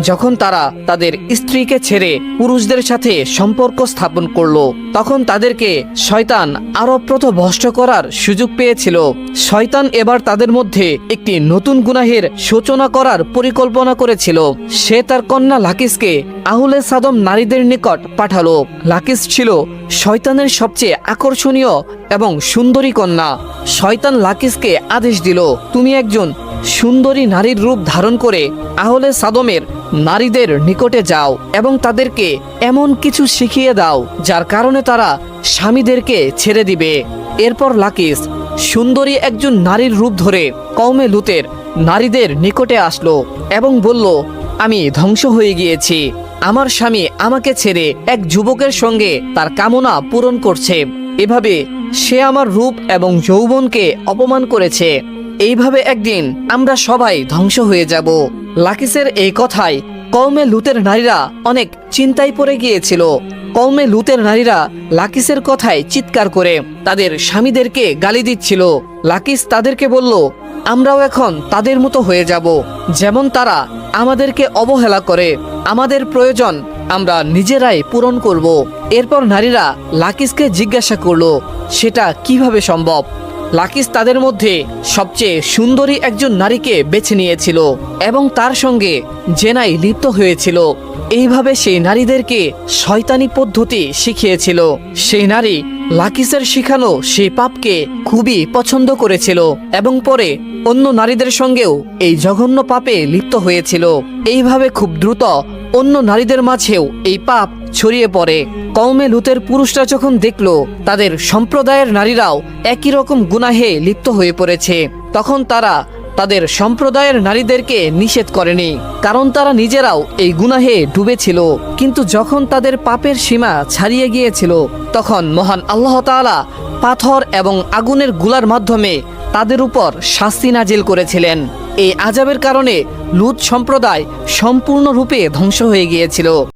যখন তারা তাদের স্ত্রীকে ছেড়ে পুরুষদের সাথে সম্পর্ক স্থাপন করল, তখন তাদেরকে শয়তান আরও প্রথভষ্ট করার সুযোগ পেয়েছিল। শয়তান এবার তাদের মধ্যে একটি নতুন গুনাহের সূচনা করার পরিকল্পনা করেছিল। সে তার কন্যা লাকিসকে আহুলে সাদম নারীদের নিকট পাঠালো। লাকিস ছিল শয়তানের সবচেয়ে আকর্ষণীয় এবং সুন্দরী কন্যা। শয়তান লাকিসকে আদেশ দিল, তুমি একজন সুন্দরী নারীর রূপ ধারণ করে আহলে সাদমের নারীদের নিকটে যাও এবং তাদেরকে এমন কিছু শিখিয়ে দাও, যার কারণে তারা স্বামীদেরকে ছেড়ে দিবে। এরপর লাকিস সুন্দরী একজন নারীর রূপ ধরে কওমে লুতের নারীদের নিকটে আসলো এবং বলল, আমি ধ্বংস হয়ে গিয়েছি। আমার স্বামী আমাকে ছেড়ে এক যুবকের সঙ্গে তার কামনা পূরণ করছে। এভাবে সে আমার রূপ এবং যৌবনকে অপমান করেছে। এইভাবে একদিন আমরা সবাই ধ্বংস হয়ে যাব। লাকিসের এই কথায় কওমে লুতের নারীরা অনেক চিন্তায় পড়ে গিয়েছিল। কওমে লুতের নারীরা লাকিসের কথায় চিৎকার করে তাদের স্বামীদেরকে গালি দিচ্ছিল। লাকিস তাদেরকে বলল, আমরাও এখন তাদের মতো হয়ে যাব। যেমন তারা আমাদেরকে অবহেলা করে, আমাদের প্রয়োজন আমরা নিজেরাই পূরণ করব। এরপর নারীরা লাকিসকে জিজ্ঞাসা করল, সেটা কীভাবে সম্ভব? লাকিস তাদের মধ্যে সবচেয়ে সুন্দরী একজন নারীকে বেছে নিয়েছিল এবং তার সঙ্গে জেনাই লিপ্ত হয়েছিল। এইভাবে সেই নারীদেরকে শয়তানি পদ্ধতি শিখিয়েছিল। সেই নারী লাকিসের শিখানো সেই পাপকে খুবই পছন্দ করেছিল এবং পরে অন্য নারীদের সঙ্গেও এই জঘন্য পাপে লিপ্ত হয়েছিল। এইভাবে খুব দ্রুত অন্য নারীদের মাঝেও এই পাপ ছড়িয়ে পড়ে। কওমে লুতের পুরুষরা যখন দেখল, তাদের সম্প্রদায়ের নারীরাও একই রকম গুনাহে লিপ্ত হয়ে পড়েছে। তখন তারা তাদের সম্প্রদায়ের নারীদেরকে নিষেধ করেনি, কারণ তারা নিজেরাও এই গুনাহে ডুবেছিল। কিন্তু যখন তাদের পাপের সীমা ছাড়িয়ে গিয়েছিল, তখন মহান আল্লাহ তাআলা পাথর এবং আগুনেরগুলার মাধ্যমে তাদের উপর শাস্তি নাজিল করেছিলেন। এই আজাবের কারণে লুত সম্প্রদায় সম্পূর্ণরূপে ধ্বংস হয়ে গিয়েছিল।